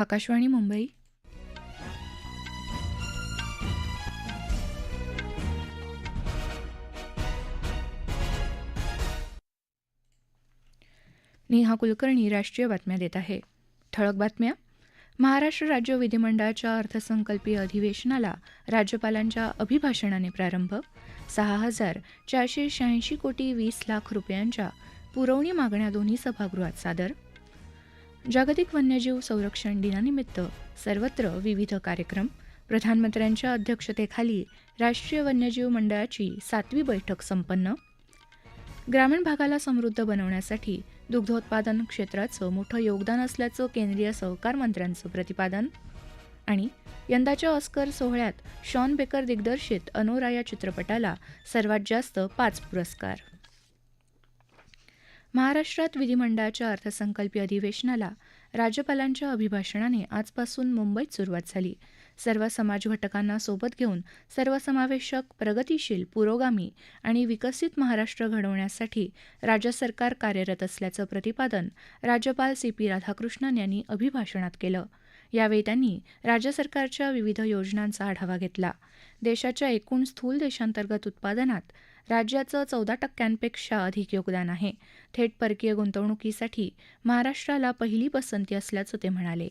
आकाशवाणी मुंबई. नेहा कुलकर्णी राष्ट्रीय बातम्या देत आहे. ठळक बातम्या. महाराष्ट्र राज्य विधिमंडळाच्या अर्थसंकल्पीय अधिवेशनाला राज्यपालांच्या अभिभाषणाने प्रारंभ. सहा हजार चारशे शहाऐंशी कोटी वीस लाख रुपयांच्या पुरवणी मागण्या दोन्ही सभागृहात सादर. जागतिक वन्यजीव संरक्षण दिनानिमित्त सर्वत्र विविध कार्यक्रम प्रधानमंत्र्यांच्या अध्यक्षतेखाली राष्ट्रीय वन्यजीव मंडळाची सातवी बैठक संपन्न. ग्रामीण भागाला समृद्ध बनवण्यासाठी दुग्धोत्पादन क्षेत्राचं मोठं योगदान असल्याचं केंद्रीय सहकार मंत्र्यांचं प्रतिपादन आणि यंदाच्या ऑस्कर सोहळ्यात शॉन बेकर दिग्दर्शित अनोरा या चित्रपटाला सर्वात जास्त पाच पुरस्कार. महाराष्ट्रात विधिमंडळाच्या अर्थसंकल्पीय अधिवेशनाला राज्यपालांच्या अभिभाषणाने आजपासून मुंबईत सुरुवात झाली. सर्व समाज घटकांना सोबत घेऊन सर्वसमावेशक प्रगतीशील पुरोगामी आणि विकसित महाराष्ट्र घडवण्यासाठी राज्य सरकार कार्यरत असल्याचं प्रतिपादन राज्यपाल सी पी राधाकृष्णन यांनी अभिभाषणात केलं. यावेळी त्यांनी राज्य सरकारच्या विविध योजनांचा आढावा घेतला. देशाच्या एकूण स्थूल देशांतर्गत उत्पादनात राज्याचं चौदा टक्क्यांपेक्षा अधिक योगदान आहे. थेट परकीय गुंतवणुकीसाठी महाराष्ट्राला पहिली पसंती असल्याचं ते म्हणाले.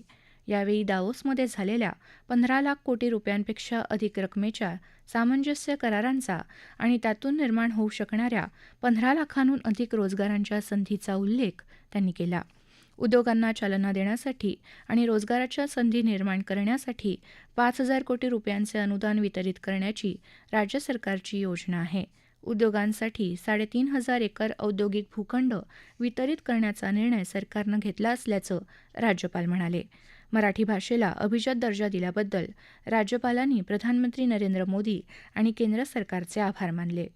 यावेळी दावोसमध्ये झालेल्या पंधरा लाख कोटी रुपयांपेक्षा अधिक रकमेच्या सामंजस्य करारांचा आणि त्यातून निर्माण होऊ शकणाऱ्या पंधरा लाखांहून अधिक रोजगारांच्या संधीचा उल्लेख त्यांनी केला. उद्योगांना चालना देण्यासाठी आणि रोजगाराच्या संधी निर्माण करण्यासाठी पाच हजार कोटी रुपयांचे अनुदान वितरित करण्याची राज्य सरकारची योजना आहे. उद्योगांसाठी साडेतीन हजार एकर औद्योगिक भूखंड वितरित करण्याचा निर्णय सरकारनं घेतला असल्याचं राज्यपाल म्हणाले. मराठी भाषेला अभिजात दर्जा दिल्याबद्दल राज्यपालांनी प्रधानमंत्री नरेंद्र मोदी आणि केंद्र सरकारचे आभार मानले.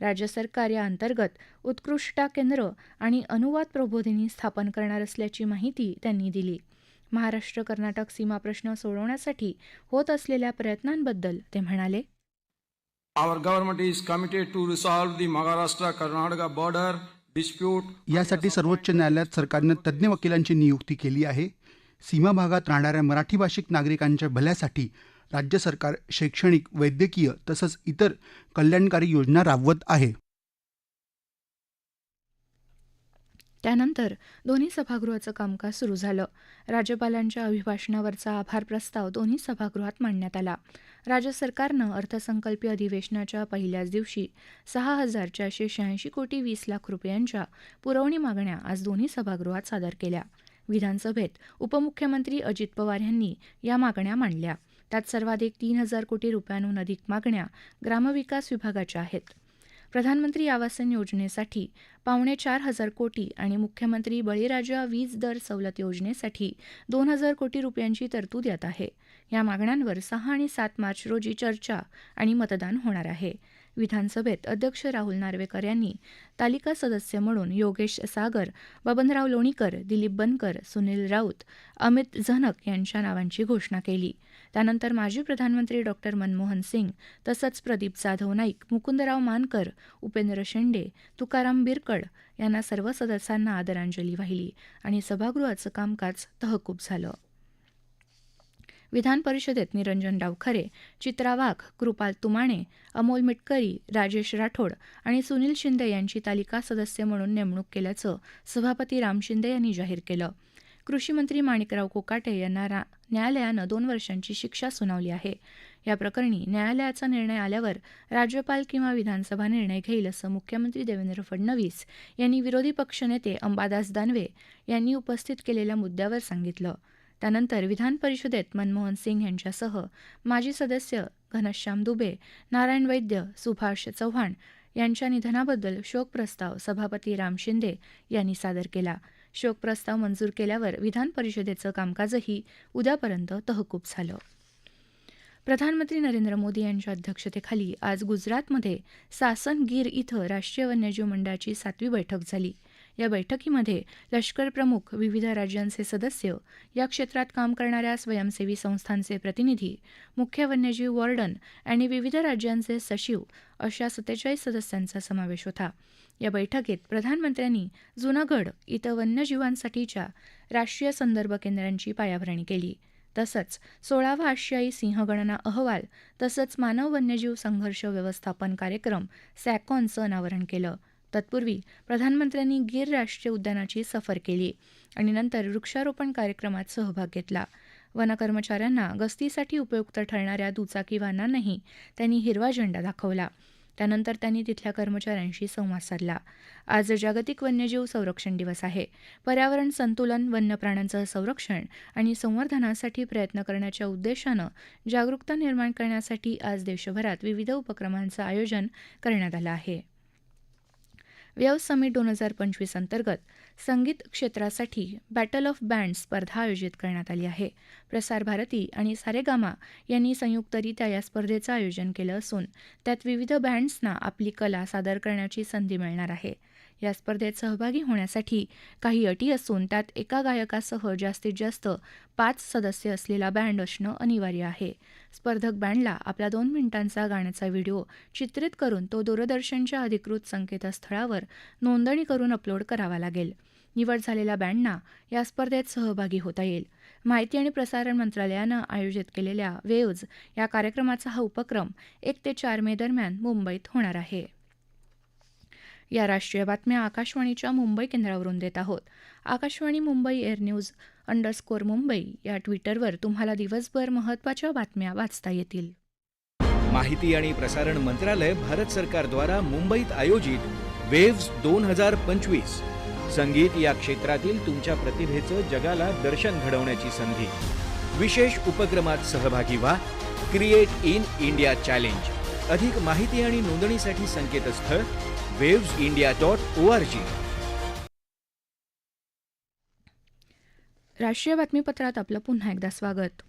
राज्य सरकार या अंतर्गत उत्कृष्टता केंद्र आणि अनुवाद प्रबोधिनी स्थापन करणार असल्याची माहिती त्यांनी दिली. महाराष्ट्र कर्नाटक सीमा प्रश्न सोडवण्यासाठी होत असलेल्या प्रयत्नांबद्दल ते म्हणाले. Our government is committed to resolve the Maharashtra Karnataka border dispute. यासाठी सर्वोच्च न्यायालयात सरकारनं तज्ज्ञ वकिलांची नियुक्ती केली आहे सीमा भागात राहणाऱ्या मराठी भाषिक नागरिकांच्या भल्यासाठी राज्य सरकार शैक्षणिक वैद्यकीय तसंच इतर कल्याणकारी योजना राबवत आहे त्यानंतर दोन्ही सभागृहाचं कामकाज सुरू झालं. राज्यपालांच्या अभिभाषणावरचा आभार प्रस्ताव दोन्ही सभागृहात मांडण्यात आला. राज्य सरकारनं अर्थसंकल्पीय अधिवेशनाच्या पहिल्याच दिवशी सहा हजार चारशे शहाऐंशी कोटी वीस लाख रुपयांच्या पुरवणी मागण्या आज दोन्ही सभागृहात सादर केल्या. विधानसभेत उपमुख्यमंत्री अजित पवार यांनी या मागण्या मांडल्या. त्यात सर्वाधिक तीन हजार कोटी रुपयांहून अधिक मागण्या ग्रामविकास विभागाच्या आहेत. प्रधानमंत्री आवासन योजनेसाठी पावणे चार हजार कोटी आणि मुख्यमंत्री बळीराजा वीज दर सवलत योजनेसाठी दोन हजार कोटी रुपयांची तरतूद यात आहे. या मागण्यांवर सहा आणि सात मार्च रोजी चर्चा आणि मतदान होणार आहे. विधानसभेत अध्यक्ष राहुल नार्वेकर यांनी तालिका सदस्य म्हणून योगेश सागर बबनराव लोणीकर दिलीप बनकर सुनील राऊत अमित झनक यांच्या नावांची घोषणा केली. त्यानंतर माजी प्रधानमंत्री डॉक्टर मनमोहन सिंग तसंच प्रदीप जाधव नाईक मुकुंदराव मानकर उपेंद्र शेंडे तुकाराम बिरकड यांना सर्व सदस्यांना आदरांजली वाहिली आणि सभागृहाचं कामकाज तहकूब झालं. विधान परिषदेत निरंजन डावखरे चित्रा वाघ कृपाल तुमाणे अमोल मिटकरी राजेश राठोड आणि सुनील शिंदे यांची तालिका सदस्य म्हणून नेमणूक केल्याचं सभापती राम शिंदे यांनी जाहीर केलं. कृषी मंत्री माणिकराव कोकाटे यांना रा न्यायालयानं दोन वर्षांची शिक्षा सुनावली आहे. या प्रकरणी न्यायालयाचा निर्णय आल्यावर राज्यपाल किंवा विधानसभा निर्णय घेईल असं मुख्यमंत्री देवेंद्र फडणवीस यांनी विरोधी पक्षनेते अंबादास दानवे यांनी उपस्थित केलेल्या मुद्द्यावर सांगितलं. त्यानंतर विधान परिषदेत मनमोहन सिंग यांच्यासह माजी सदस्य घनश्याम दुबे नारायण वैद्य सुभाष चव्हाण यांच्या निधनाबद्दल शोक प्रस्ताव सभापती राम शिंदे यांनी सादर केला. शोक प्रस्ताव मंजूर केल्यावर विधान परिषदेचं कामकाजही उद्यापर्यंत तहकूब झालं. प्रधानमंत्री नरेंद्र मोदी यांच्या अध्यक्षतेखाली आज गुजरातमध्ये सासनगीर इथं राष्ट्रीय वन्यजीव मंडळाची सातवी बैठक झाली. या बैठकीमध्ये लष्कर प्रमुख विविध राज्यांचे सदस्य या क्षेत्रात काम करणाऱ्या स्वयंसेवी संस्थांचे प्रतिनिधी मुख्य वन्यजीव वॉर्डन आणि विविध राज्यांचे सचिव अशा सत्तेचाळीस सदस्यांचा समावेश होता. या बैठकीत प्रधानमंत्र्यांनी जुनागड इथं वन्यजीवांसाठीच्या राष्ट्रीय संदर्भ केंद्रांची पायाभरणी केली. तसंच सोळावा आशियाई सिंहगणना अहवाल तसंच मानव वन्यजीव संघर्ष व्यवस्थापन कार्यक्रम सॅकॉनचं अनावरण केलं. तत्पूर्वी प्रधानमंत्र्यांनी गीर राष्ट्रीय उद्यानाची सफर केली आणि नंतर वृक्षारोपण कार्यक्रमात सहभाग घेतला. वनकर्मचाऱ्यांना गस्तीसाठी उपयुक्त ठरणाऱ्या दुचाकी वाहनांनाही त्यांनी हिरवा झेंडा दाखवला. त्यानंतर त्यांनी तिथल्या कर्मचाऱ्यांशी संवाद साधला. आज जागतिक वन्यजीव संरक्षण दिवस आहे. पर्यावरण संतुलन वन्य प्राण्यांचं संरक्षण आणि संवर्धनासाठी प्रयत्न करण्याच्या उद्देशानं जागरूकता निर्माण करण्यासाठी आज देशभरात विविध उपक्रमांचं आयोजन करण्यात आलं आहे. वेव समिट दोन हजार पंचवीस अंतर्गत संगीत क्षेत्रासाठी बॅटल ऑफ बँड स्पर्धा आयोजित करण्यात आली आहे. प्रसार भारती आणि सारेगामा यांनी संयुक्तरित्या या स्पर्धेचं आयोजन केलं असून त्यात विविध बँड्सना आपली कला सादर करण्याची संधी मिळणार आहे. या स्पर्धेत सहभागी होण्यासाठी काही अटी असून त्यात एका गायकासह जास्तीत जास्त पाच सदस्य असलेला बँड असणं अनिवार्य आहे. स्पर्धक बँडला आपला दोन मिनिटांचा गाण्याचा व्हिडिओ चित्रित करून तो दूरदर्शनच्या अधिकृत संकेतस्थळावर नोंदणी करून अपलोड करावा लागेल. निवड झालेल्या बँडना या स्पर्धेत सहभागी होता येईल. माहिती आणि प्रसारण मंत्रालयानं आयोजित केलेल्या वेव्ज या कार्यक्रमाचा हा उपक्रम एक ते चार मे दरम्यान मुंबईत होणार आहे. या राष्ट्रीय बातम्या आकाशवाणीच्या मुंबई केंद्रावरून देत आहोत. Akashvani Mumbai air news underscore Mumbai या ट्विटरवर तुम्हाला दिवसभर महत्त्वाच्या बातम्या वाचता येतील. माहिती आणि प्रसारण मंत्रालय भारत सरकारद्वारा मुंबईत आयोजित वेव्स दोन हजार पंचवीस. संगीत या क्षेत्रातील तुमच्या प्रतिभेचं जगाला दर्शन घडवण्याची संधी. विशेष उपक्रमात सहभागी व्हा. क्रिएट इन इंडिया चॅलेंज अधिक माहिती आणि नोंदणीसाठी संकेतस्थळ waves India dot O R G राष्ट्रीय बातमीपत्रात आपलं पुन्हा एकदा स्वागत.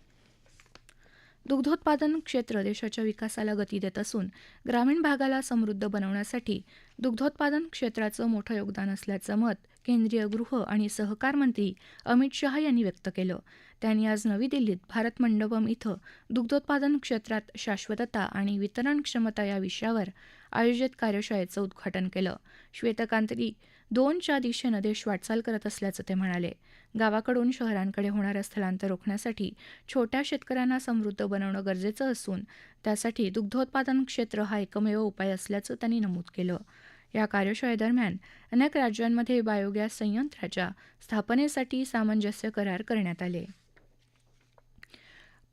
दुग्धोत्पादन क्षेत्र देशाच्या विकासाला गती देत असून ग्रामीण भागाला समृद्ध बनवण्यासाठी दुग्धोत्पादन क्षेत्राचं मोठं योगदान असल्याचं मत केंद्रीय गृह आणि सहकार मंत्री अमित शहा यांनी व्यक्त केलं. त्यांनी आज नवी दिल्लीत भारत मंडपम इथं दुग्धोत्पादन क्षेत्रात शाश्वतता आणि वितरण क्षमता या विषयावर आयोजित कार्यशाळेचं उद्घाटन केलं. श्वेतकांतरी दोनच्या दिशेनं देश वाटचाल करत असल्याचं ते म्हणाले. गावाकडून शहरांकडे होणारं स्थलांतर रोखण्यासाठी छोट्या शेतकऱ्यांना समृद्ध बनवणं गरजेचं असून त्यासाठी दुग्धोत्पादन क्षेत्र हा एकमेव उपाय असल्याचं त्यांनी नमूद केलं. या कार्यशाळेदरम्यान अनेक राज्यांमध्ये बायोगॅस संयंत्राच्या स्थापनेसाठी सामंजस्य करार करण्यात आले.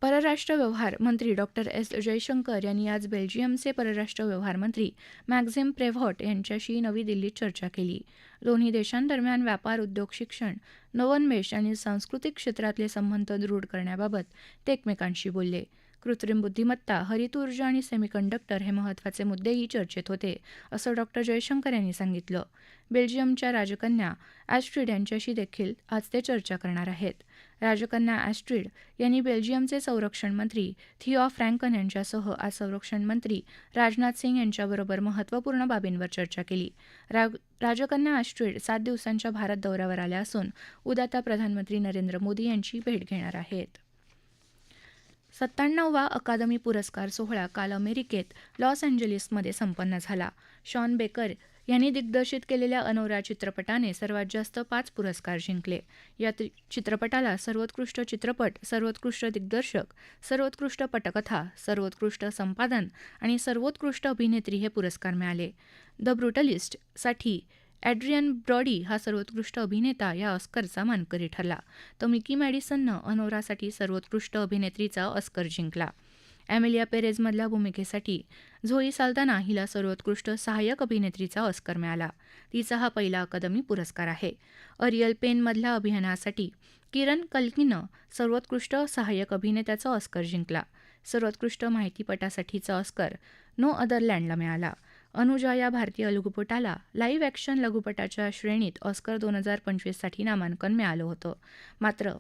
परराष्ट्र व्यवहार मंत्री डॉक्टर एस. जयशंकर यांनी आज बेल्जियमचे परराष्ट्र व्यवहार मंत्री मॅक्झिम प्रेव्हॉट यांच्याशी नवी दिल्लीत चर्चा केली. दोन्ही देशांदरम्यान व्यापार उद्योग शिक्षण नवोन्मेष आणि सांस्कृतिक क्षेत्रातले संबंध दृढ करण्याबाबत ते एकमेकांशी बोलले. कृत्रिम बुद्धिमत्ता हरित ऊर्जा आणि सेमीकंडक्टर हे महत्त्वाचे मुद्देही चर्चेत होते असं डॉक्टर जयशंकर यांनी सांगितलं. बेल्जियमच्या राजकन्या ॲस्ट्रिड यांच्याशी देखील आज ते चर्चा करणार आहेत. राजकन्या ॲस्ट्रिड यांनी बेल्जियमचे संरक्षण मंत्री थिओ फ्रँकन यांच्यासह आज संरक्षण मंत्री राजनाथ सिंग यांच्याबरोबर महत्त्वपूर्ण बाबींवर चर्चा केली. राग राजकन्या ॲस्ट्रिड सात दिवसांच्या भारत दौऱ्यावर आल्या असून उद्या त्या प्रधानमंत्री नरेंद्र मोदी यांची भेट घेणार आहेत. सत्त्याण्णववा अकादमी पुरस्कार सोहळा काल अमेरिकेत लॉस एंजलिसमध्ये संपन्न झाला. शॉन बेकर यांनी दिग्दर्शित केलेल्या अनोरा चित्रपटाने सर्वात जास्त पाच पुरस्कार जिंकले. या चित्रपटाला सर्वोत्कृष्ट चित्रपट सर्वोत्कृष्ट दिग्दर्शक सर्वोत्कृष्ट पटकथा सर्वोत्कृष्ट संपादन आणि सर्वोत्कृष्ट अभिनेत्री हे पुरस्कार मिळाले. द ब्रुटलिस्टसाठी ॲड्रियन ब्रॉडी हा सर्वोत्कृष्ट अभिनेता या ऑस्करचा मानकरी ठरला. तर मिकी मॅडिसननं अनोरासाठी सर्वोत्कृष्ट अभिनेत्रीचा ऑस्कर जिंकला. ॲमेलिया पेरेझमधल्या भूमिकेसाठी झोई साल्दाना हिला सर्वोत्कृष्ट सहाय्यक अभिनेत्रीचा ऑस्कर मिळाला. तिचा हा पहिला अकादमी पुरस्कार आहे. अरियल पेनमधल्या अभिनयासाठी किरण कल्कीनं सर्वोत्कृष्ट सहाय्यक अभिनेत्याचा ऑस्कर जिंकला. सर्वोत्कृष्ट माहितीपटासाठीचा ऑस्कर नो अदरलँडला मिळाला. अनुजा या भारतीय लघुपटाला लाईव्ह ॲक्शन लघुपटाच्या श्रेणीत ऑस्कर दोन हजार पंचवीससाठी नामांकन मिळालं होतं. मात्र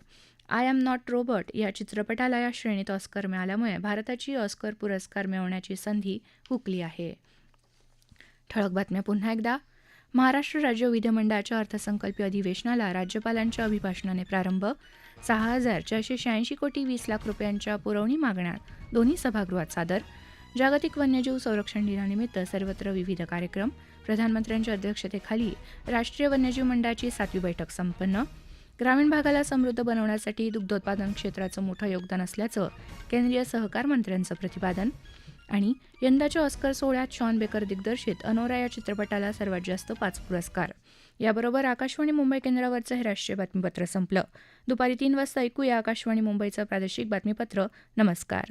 आय एम नॉट रोबर्ट या चित्रपटाला या श्रेणीत ऑस्कर मिळाल्यामुळे भारताची ऑस्कर पुरस्कार मिळवण्याची संधी हुकली आहे. ठळक बातम्या पुन्हा एकदा. महाराष्ट्र राज्य विधिमंडळाच्या अर्थसंकल्पीय अधिवेशनाला राज्यपालांच्या अभिभाषणाने प्रारंभ. सहा हजार चारशे शहाऐंशी कोटी वीस लाख रुपयांच्या पुरवणी मागण्या. दोन्ही सभागृहात सादर. जागतिक वन्यजीव संरक्षण दिनानिमित्त सर्वत्र विविध कार्यक्रम. प्रधानमंत्र्यांच्या अध्यक्षतेखाली राष्ट्रीय वन्यजीव मंडळाची सातवी बैठक संपन्न. ग्रामीण भागाला समृद्ध बनवण्यासाठी दुग्धोत्पादन क्षेत्राचं मोठं योगदान असल्याचं केंद्रीय सहकार मंत्र्यांचं प्रतिपादन. आणि यंदाच्या ऑस्कर सोहळ्यात शॉन बेकर दिग्दर्शित अनोरा या चित्रपटाला सर्वात जास्त पाच पुरस्कार. याबरोबर आकाशवाणी मुंबई केंद्रावरचं हे राष्ट्रीय बातमीपत्र संपलं. दुपारी तीन वाजता ऐकूया आकाशवाणी मुंबईचं प्रादेशिक बातमीपत्र. नमस्कार.